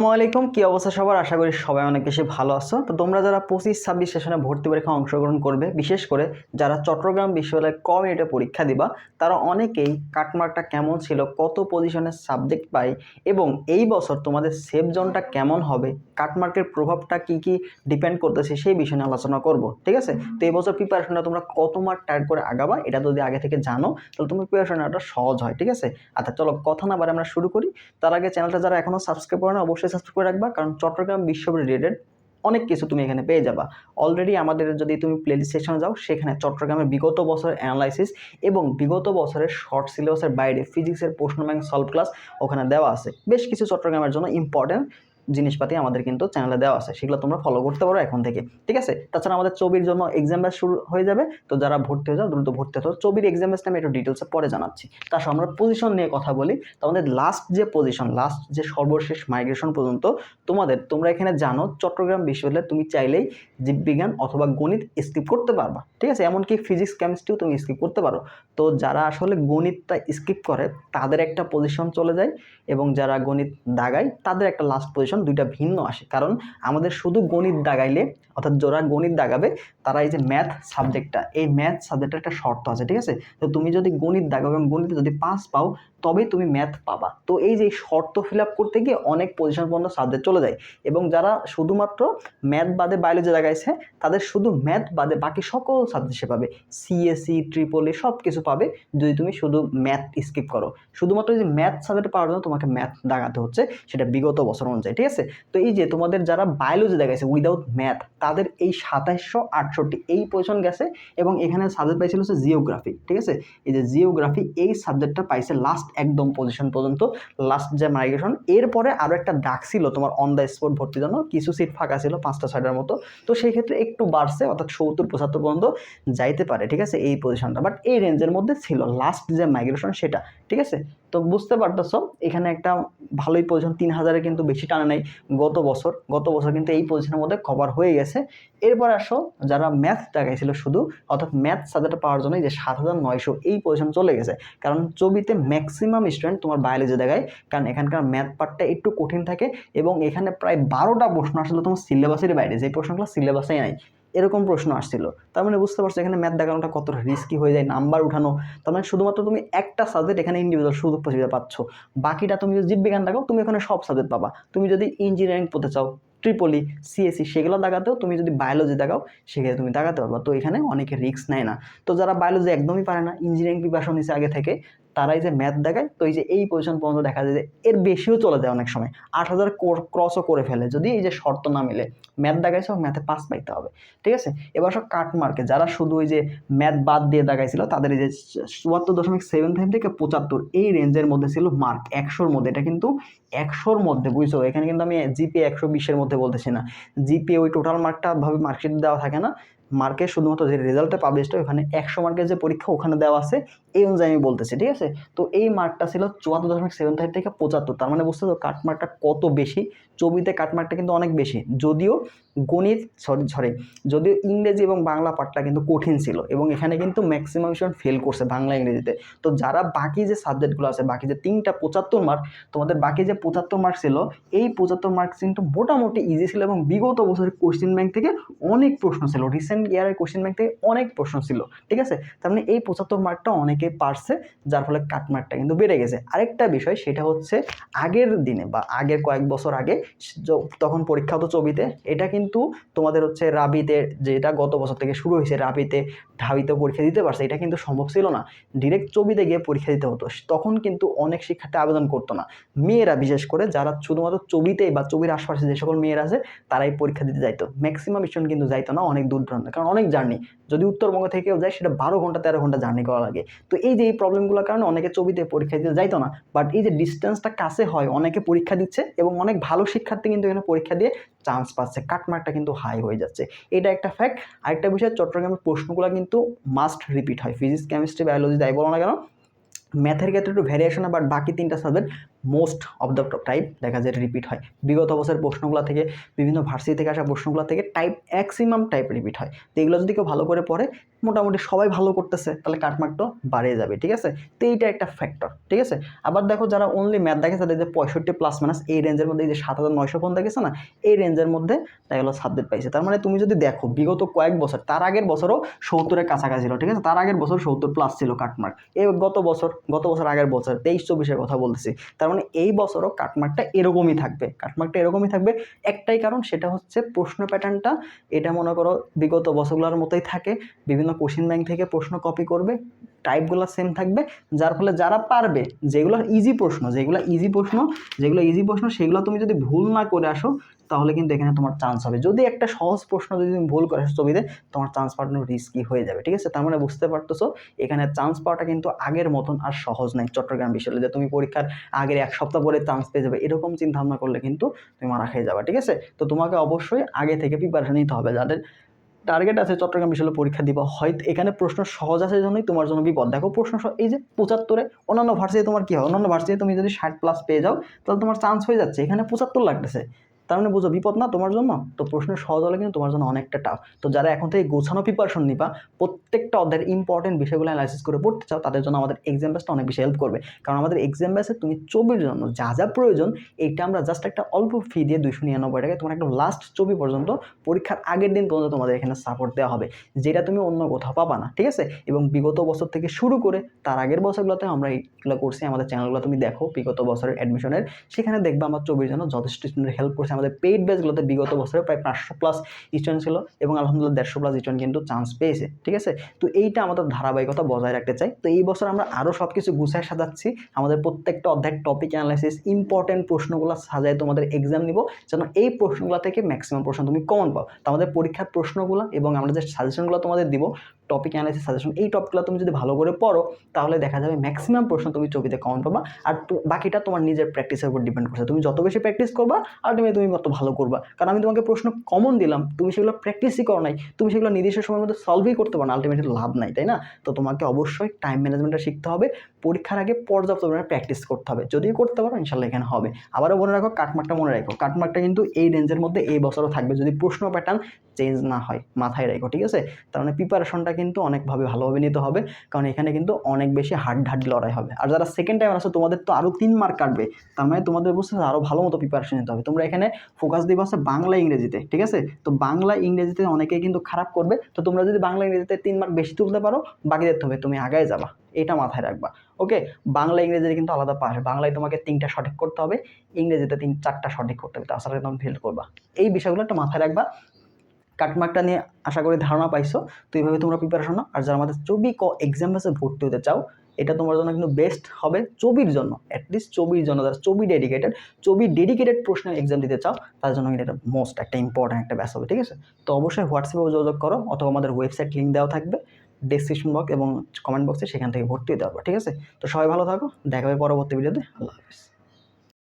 আসসালামু আলাইকুম কি অবস্থা সবার? আশা করি সবাই অনেক বেশি ভালো আছো। তো তোমরা যারা পঁচিশ, ছাব্বিশ সেশনে ভর্তি পরীক্ষা অংশগ্রহণ করবে, বিশেষ করে যারা চট্টগ্রাম বিশ্ববিদ্যালয়ে ক মিনিটে পরীক্ষা দিবা, তারা অনেকেই কাটমার্কটা কেমন ছিল, কত পজিশনের সাবজেক্ট পাই এবং এই বছর তোমাদের সেফ জোনটা কেমন হবে, কাটমার্কের প্রভাবটা কি কি ডিপেন্ড করতেছে সেই বিষয় নিয়ে আলোচনা করব, ঠিক আছে? তো এই বছর প্রিপারেশনটা তোমরা কত মার্ক টাইট করে আগাবা, এটা যদি আগে থেকে জানো, তাহলে তোমার প্রিপারেশনটা সহজ হয়, ঠিক আছে? আচ্ছা চলো কথা না বারে আমরা শুরু করি। তার আগে চ্যানেলটা যারা এখনও সাবস্ক্রাইব করে না অবশ্যই সাবস্ক্রাইব করে রাখবা, কারণ চট্টগ্রাম বিশ্ববিদ্যালয় রিলেটেড অনেক কিছু তুমি এখানে পেয়ে যাবা। অলরেডি আমাদের যদি তুমি প্লে সেকশনে যাও, সেখানে চট্টগ্রামের বিগত বছরের অ্যানালাইসিস এবং বিগত বছরের শর্ট সিলেবাসের বাইরে ফিজিক্সের প্রশ্ন ব্যাংক সলভ ক্লাস ওখানে দেওয়া আছে। বেশ কিছু চট্টগ্রামের জন্য ইম্পর্টেন্ট জিনিসপাতি আমাদের কিন্তু চ্যানেলে দেওয়া আছে। সেগুলো তোমরা ফলো করতে পারো এখন থেকে। ঠিক আছে? তাছাড়া আমাদের চবির জন্য এক্সাম ব্যাচ শুরু হয়ে যাবে। তো যারা ভর্তি হয়ে যাও, দ্রুত ভর্তি হতে ছবির এক্সাম ব্যাচটা আমি একটু ডিটেলসে পরে জানাচ্ছি। তার আমরা পজিশন নিয়ে কথা বলি। তো আমাদের লাস্ট যে পজিশন লাস্ট যে সর্বশেষ মাইগ্রেশন পর্যন্ত, তোমাদের, তোমরা এখানে জানো চট্টগ্রাম বিশ্ববিদ্যালয়ে তুমি চাইলেই জীববিজ্ঞান অথবা গণিত স্কিপ করতে পারবা। ঠিক আছে? এমনকি ফিজিক্স কেমিস্ট্রিও তুমি স্কিপ করতে পারো। তো যারা আসলে গণিতটা স্কিপ করে, তাদের একটা পজিশন চলে যায় এবং যারা গণিত দাগায়, তাদের একটা লাস্ট পজিশন দুইটা ভিন্ন আসে। কারণ আমাদের শুধু গণিত দাগাইলে, অর্থাৎ যারা গণিত দাগাবে, তারা এই যে ম্যাথ সাবজেক্টটা এই ম্যাথ সাবজেক্টের একটা শর্ত আছে, ঠিক আছে? তো তুমি যদি গণিত দাগাও এবং গণিতে যদি পাস পাও, তবেই তুমি ম্যাথ পাবা। তো এই যে শর্ত ফিল আপ করতে গিয়ে অনেক পজিশন পর্যন্ত সাবজেক্ট চলে যায়। এবং যারা শুধুমাত্র ম্যাথ বাদে বায়োলজি লাগাইছে তাদের শুধু ম্যাথ বাদে বাকি সকল সাবজেক্ট সে পাবে। সিএসসি ট্রিপলি সব কিছু পাবে যদি তুমি শুধু ম্যাথ স্কিপ করো। শুধুমাত্র এই যে ম্যাথ সাবজেক্ট পাওয়ার জন্য তোমাকে ম্যাথ দাগাতে হচ্ছে, সেটা বিগত বছর অনুযায়ী ঠিক আছে? তো এই যে তোমাদের যারা বায়োলজি দেখাইছে উইদাউট ম্যাথ তাদের এই সাতাইশশো আটষট্টি, এই পজিশন গেছে এবং এখানে সাবজেক্ট পাইছিল হচ্ছে জিওগ্রাফি ঠিক আছে? এই যে জিওগ্রাফি এই সাবজেক্টটা পাইছে লাস্ট একদম পজিশন পর্যন্ত লাস্ট যে মাইগ্রেশন এরপরে আরও একটা ডাক ছিল তোমার অন দ্য স্পট ভর্তির জন্য, কিছু সিট ফাঁকা ছিল পাঁচটা, ছয়টার মতো, তো সেই ক্ষেত্রে একটু বাড়ছে, অর্থাৎ সত্তর, পঁচাত্তর পর্যন্ত যাইতে পারে, ঠিক আছে? এই পজিশনটা বাট এই রেঞ্জের মধ্যে ছিল লাস্ট যে মাইগ্রেশন সেটা, ঠিক আছে? তো বুঝতে পারতেছ, এখানে একটা ভালোই পজিশন তিন হাজারে কিন্তু বেশি টানা নেই গত বছর গত বছর কিন্তু এই পজিশনের মধ্যে কভার হয়ে গেছে। এরপর আসো, যারা ম্যাথ দেখাইছিল শুধু, অর্থাৎ ম্যাথ সাজাটা পাওয়ার জন্য যে সাত হাজার নয়শো এই পজিশন চলে গেছে। কারণ ছবিতে ম্যাক্সিমাম স্টুডেন্ট তোমার বায়োলজি দেখায়, কারণ এখানকার ম্যাথ পার্টটা একটু কঠিন থাকে এবং এখানে প্রায় বারোটা প্রশ্ন আসলে তোমার সিলেবাসের বাইরে, যে প্রশ্নগুলো সিলেবাসেই নাই। এরকম প্রশ্ন আসছিল। তার মানে বুঝতে পারছ এখানে ম্যাথ দেখানোটা কতটা রিস্কি হয়ে যায় নাম্বার উঠানো। তার মানে শুধুমাত্র তুমি একটা সাবজেক্ট এখানে ইন্ডিভিজুয়াল সুযোগ সুবিধা পাচ্ছ। বাকিটা তুমি যদি জীববিজ্ঞান দেখাও, তুমি এখানে সব সাবজেক্ট পাবা। তুমি যদি ইঞ্জিনিয়ারিং পড়তে চাও ট্রিপলি সিএসসি সেগুলো দেখাতেও তুমি যদি বায়োলজি দেখাও সেক্ষেত্রে তুমি দেখাতে পারবা। তো এখানে অনেকে রিস্ক নেয় না। তো যারা বায়োলজি একদমই পারে না ইঞ্জিনিয়ারিং প্রিপারেশন নিচ্ছে আগে থেকে তারাই যে ম্যাথ দেখায়, তো এই যে এই পজিশন পর্যন্ত দেখা যায় যে এর বেশিও চলে যায় অনেক সময়। আট হাজার ক্রসও করে ফেলে। যদি এই যে শর্ত না মিলে ম্যাথ দেখাইছে ম্যাথে পাস পাইতে হবে। ঠিক আছে? এবার সব কাট মার্কে যারা শুধু ওই যে ম্যাথ বাদ দিয়ে দেখাইছিল, তাদের এই যে চুয়াত্তর দশমিক সেভেন ফাইভ থেকে পঁচাত্তর, এই রেঞ্জের মধ্যে ছিল মার্ক একশোর মধ্যে। এটা কিন্তু একশোর মধ্যে, বুঝছ? এখানে কিন্তু আমি জিপি একশো বিশের মধ্যে বলতেছি না। জিপি ওই টোটাল মার্কটা ভাবে মার্কশিট দেওয়া থাকে না। মার্কে শুধুমাত্র যে রেজাল্টটা পাবলিশ হয়, ওখানে একশো মার্কের যে পরীক্ষা ওখানে দেওয়া আছে, এই অনুযায়ী আমি বলতেছি, ঠিক আছে? তো এই মার্কটা ছিল চুয়াত্তর দশমিক সেভেন ফাইভ থেকে পঁচাত্তর, তার মানে বুঝতে তো কাটমার্কটা কত বেশি? ছবিতে কাটমার্কটা কিন্তু অনেক বেশি। যদিও গণিত, সরি যদিও ইংরেজি এবং বাংলা পার্টটা কিন্তু কঠিন ছিল এবং এখানে কিন্তু ম্যাক্সিমাম স্টুডেন্ট ফেল করছে বাংলা, ইংরেজিতে। তো যারা বাকি যে সাবজেক্টগুলো আছে, বাকি যে তিনটা পঁচাত্তর মার্ক তোমাদের বাকি যে পঁচাত্তর মার্ক ছিল, এই পঁচাত্তর মার্ক কিন্তু মোটামুটি ইজি ছিল এবং বিগত বছরের কোশ্চেন ব্যাংক থেকে অনেক প্রশ্ন ছিল। রিসেন্ট ইয়ারের কোশ্চেন ব্যাংক থেকে অনেক প্রশ্ন ছিল, ঠিক আছে? তার মানে এই পঁচাত্তর মার্কটা অনেকে পারছে, যার ফলে কাট মার্কটা কিন্তু বেড়ে গেছে। আরেকটা বিষয়, সেটা হচ্ছে আগের দিনে বা আগের কয়েক বছর আগে তখন পরীক্ষা হতো ছবিতে, এটা কিন্তু তোমাদের হচ্ছে রাবিতে যেটা গত বছর থেকে শুরু হয়েছে, রাবিতে ঢাবিতে পরীক্ষা দিতে পারছে, এটা কিন্তু সম্ভব ছিল না। ডিরেক্ট ছবিতে গিয়ে পরীক্ষা দিতে হতো। তখন কিন্তু অনেক শিক্ষার্থী আবেদন করতো না। মেয়েরা বিশেষ করে যারা শুধুমাত্র ছবিতে বা ছবির আশপাশে যে সকল মেয়েরা আছে, তারাই পরীক্ষা দিতে যাইতো। ম্যাক্সিমাম স্টুডেন্ট কিন্তু যাইতো না অনেক দূর দূরান্ত। কারণ অনেক জার্নি যদি উত্তরবঙ্গ থেকেও যায়, সেটা বারো ঘণ্টা, তেরো ঘণ্টা জার্নি করা লাগে। তো এই যে এই প্রবলেমগুলোর কারণে অনেকে ছবিতে পরীক্ষা দিতে যাইতো না। বাট এই যে ডিস্টেন্সটা কাছে হয়, অনেকে পরীক্ষা দিচ্ছে এবং অনেক ভালো শিক্ষার্থী কিন্তু এখানে পরীক্ষা দিয়ে চান্স পাচ্ছে। কাটমার্কটা কিন্তু হাই হয়ে যাচ্ছে। এটা একটা ফ্যাক্ট আরেকটা বিষয়, চট্টগ্রামের প্রশ্নগুলো কিন্তু মাস্ট রিপিট হয়। ফিজিক্স কেমিস্ট্রি বায়োলজি যাই বলো না কেন ম্যাথের ক্ষেত্রে একটু ভ্যারিয়েশন বাট বাকি তিনটা subject most of the type দেখা যায় রিপিট হয়। বিগত বছরের প্রশ্নগুলো থেকে, বিভিন্ন ভার্সিটি থেকে আসা প্রশ্নগুলো থেকে টাইপ ম্যাক্সিমাম টাইপ রিপিট হয়। তো এগুলো যদি কেউ ভালো করে পড়ে, মোটামুটি সবাই ভালো করতেছে, তাহলে কাটমার্কটা বাড়িয়ে যাবে, ঠিক আছে? তো এইটা একটা ফ্যাক্টর ঠিক আছে? আবার দেখো যারা অনলি ম্যাথ দেখে, তাদের যে পঁয়ষট্টি প্লাস মাইনাস এই রেঞ্জের মধ্যে এই যে সাত হাজার নয়শো পর্যন্ত গেছে না, এই রেঞ্জের মধ্যে তাই হলো সাবজেক্ট পাইছে। তার মানে তুমি যদি দেখো, বিগত কয়েক বছর, তার আগের বছরও সত্তরের কাছাকাছি ছিল, ঠিক আছে? তার আগের বছর সত্তর প্লাস ছিল কাটমার্ক এই গত বছর গত বছর আগের বছর, তেইশ চব্বিশের কথা বলতেছি। তার মানে এই বছরও কাটমার্কটা এরকমই থাকবে। কাটমার্কটা এরকমই থাকবে। একটাই কারণ, সেটা হচ্ছে প্রশ্ন প্যাটার্নটা। এটা মনে করো বিগত বছরগুলোর মতোই থাকে। বিভিন্ন কোশ্চিন ব্যাংক থেকে প্রশ্ন কপি করবে। টাইপগুলো সেম থাকবে, যার ফলে যারা পারবে, যেগুলো ইজি প্রশ্ন, যেগুলো ইজি প্রশ্ন, যেগুলো ইজি প্রশ্ন, সেগুলো তুমি যদি ভুল না করে আসো, তাহলে কিন্তু এখানে তোমার চান্স হবে। যদি একটা সহজ প্রশ্ন যদি তুমি ভুল করে আসো ছবিতে, তোমার চান্স পাওয়াটা রিস্কি হয়ে যাবে, ঠিক আছে? তার মানে বুঝতে পারতেছো? এখানে চান্স পাওয়াটা কিন্তু আগের মতন আর সহজ নাই চট্টগ্রাম বিশ্ববিদ্যালয়ে তুমি পরীক্ষার আগের এক সপ্তাহ পরে চান্স পেয়ে যাবে, এরকম চিন্তা ভাবনা করলে কিন্তু তুমি মারা খেয়ে যাবে, ঠিক আছে? তো তোমাকে অবশ্যই আগে থেকে প্রিপারেশন নিতে হবে, যাদের টার্গেট আছে চট্টগ্রাম বিশ্ববিদ্যালয় পরীক্ষা দিব। হয়তো এখানে প্রশ্ন সহজ আছে জন্যই তোমার জন্য বিপদ। দেখো প্রশ্ন এই যে পঁচাত্তরে, অন্যান্য ভার্সিটি তোমার কী হয়? অন্যান্য ভার্সিটি তুমি যদি ষাট প্লাস পেয়ে যাও, তাহলে তোমার চান্স হয়ে যাচ্ছে। এখানে পঁচাত্তর লাগতেছে। তার মানে বুঝো, বিপদ না তোমার জন্য? তো প্রশ্ন সহজ হলে কিন্তু তোমার জন্য অনেকটা টাফ তো যারা এখন থেকে গোছানো প্রিপারেশন নিবা, প্রত্যেকটা অধ্যায়ের ইম্পর্টেন্ট বিষয়গুলো অ্যানালাইসিস করে পড়তে চাও, তাদের জন্য আমাদের এক্সাম বেসটা অনেক বেশি হেল্প করবে। কারণ আমাদের এক্সাম বেসে তুমি চব্বিশ জন্য যা যা প্রয়োজন, এইটা আমরা জাস্ট একটা অল্প ফি দিয়ে দুইশো নিরানব্বই টাকায় তোমার একদম লাস্ট চবি পর্যন্ত, পরীক্ষার আগের দিন পর্যন্ত তোমাদের এখানে সাপোর্ট দেওয়া হবে। যেটা তুমি অন্য কোথাও পাবা না, ঠিক আছে? এবং বিগত বছর থেকে শুরু করে তার আগের বছরগুলোতে আমরা এইগুলো করছি, আমাদের চ্যানেলগুলো তুমি দেখো বিগত বছরের অ্যাডমিশনের সেখানে দেখবে আমার চব্বিশ জন্য যথেষ্ট হেল্প করছে আমাদের পেইড ব্যাচগুলোতে বিগত বছরে প্রায় পাঁচশো প্লাস স্টুডেন্ট ছিল এবং আলহামদুলিল্লাহ দেড়শো প্লাস স্টুডেন্ট কিন্তু চান্স পেয়েছে, ঠিক আছে? তো এইটা আমাদের ধারাবাহিকতা বজায় রাখতে চাই। তো এই বছর আমরা আরও সব কিছু গুছায় সাজাচ্ছি। আমাদের প্রত্যেকটা অধ্যায়ের টপিক অ্যানালাইসিস ইম্পর্টেন্ট প্রশ্নগুলো সাজায় তোমাদের এক্সাম নিব, যেন এই প্রশ্নগুলো থেকে ম্যাক্সিমাম প্রশ্ন তুমি কমন পাও। তো আমাদের পরীক্ষার প্রশ্নগুলো এবং আমরা যে সাজেশনগুলো তোমাদের দিব টপিক অ্যানালাইসিস সাজেশন এই টপিকগুলো তুমি যদি ভালো করে পড়ো, তাহলে দেখা যাবে ম্যাক্সিমাম প্রশ্ন তুমি ছবিতে কমন পাবা। আর বাকিটা তোমার নিজের প্র্যাকটিসের উপর ডিপেন্ড করছে। তুমি যত বেশি প্র্যাকটিস করবা আলটিমেটলি তুমি তত ভালো করবা। কারণ আমি তোমাকে প্রশ্ন কমন দিলাম, তুমি সেগুলো প্র্যাকটিসই করো নাই, তুমি সেগুলো নির্দিষ্ট সময়ের মধ্যে সলভই করতে পারো না আলটিমেটলি লাভ নাই, তাই না? তো তোমাকে অবশ্যই টাইম ম্যানেজমেন্টটা শিখতে হবে, পরীক্ষার আগে পর্যাপ্ত পরিমাণে প্র্যাকটিস করতে হবে। যদি করতে পারো ইনশাল্লাহ এখানে হবে। আবারও মনে রাখো কাটমার্কটা মনে রাখো। কাটমার্কটা কিন্তু এই রেঞ্জের মধ্যে এই বছরও থাকবে। যদি প্রশ্ন প্যাটার্ন চেঞ্জ না হয়, মাথায় রাখো, ঠিক আছে? তার মানে প্রিপারেশনটা কিন্তু অনেকভাবে ভালোভাবে নিতে হবে, কারণ এখানে কিন্তু অনেক বেশি হার্ড লড়াই হবে। আর যারা সেকেন্ড টাইম আসো, তোমাদের তো আরও তিন মার্ক কাটবে, তার মানে তোমাদের বুঝতে আরও ভালো মতো প্রিপারেশন নিতে হবে। তোমরা এখানে ফোকাস দিবে হচ্ছে বাংলা, ইংরেজিতে, ঠিক আছে? তো বাংলা, ইংরেজিতে অনেকেই কিন্তু খারাপ করবে, তো তোমরা যদি বাংলা, ইংরেজিতে তিন মার্ক বেশি তুলতে পারো, বাকি দেখতে হবে, তুমি আগায় যাবা, এটা মাথায় রাখবা, ওকে? বাংলা, ইংরেজিতে কিন্তু আলাদা পাস বাংলায় তোমাকে তিনটা সঠিক করতে হবে, ইংরেজিতে তিন, চারটা সঠিক করতে হবে, তাছাড়া তুমি ফেল করবা। এই বিষয়গুলো একটা মাথায় রাখবা কাটমার্কটা নিয়ে আশা করি ধারণা পাইছো। তো এইভাবে তোমরা প্রিপারেশন নাও। আর যারা আমাদের চবি ক এক্সাম বেসে ভর্তি হতে চাও, এটা তোমার জন্য কিন্তু বেস্ট হবে চবির জন্য। অ্যাটলিস্ট চবির জন্য, যারা চবি ডেডিকেটেড চবি ডেডিকেটেড প্রশ্নের এক্সাম দিতে চাও তার জন্য কিন্তু এটা মোস্ট একটা ইম্পর্ট্যান্ট একটা ব্যাস হবে, ঠিক আছে? তো অবশ্যই হোয়াটসঅ্যাপে যোগাযোগ করো, অথবা আমাদের ওয়েবসাইট লিঙ্ক দেওয়া থাকবে ডেসক্রিপশন বক্স এবং কমেন্ট বক্সে সেখান থেকে ভর্তি হতে পারবে, ঠিক আছে? তো সবাই ভালো থাকো, দেখা হবে পরবর্তী ভিডিওতে আল্লাহ হাফিজ।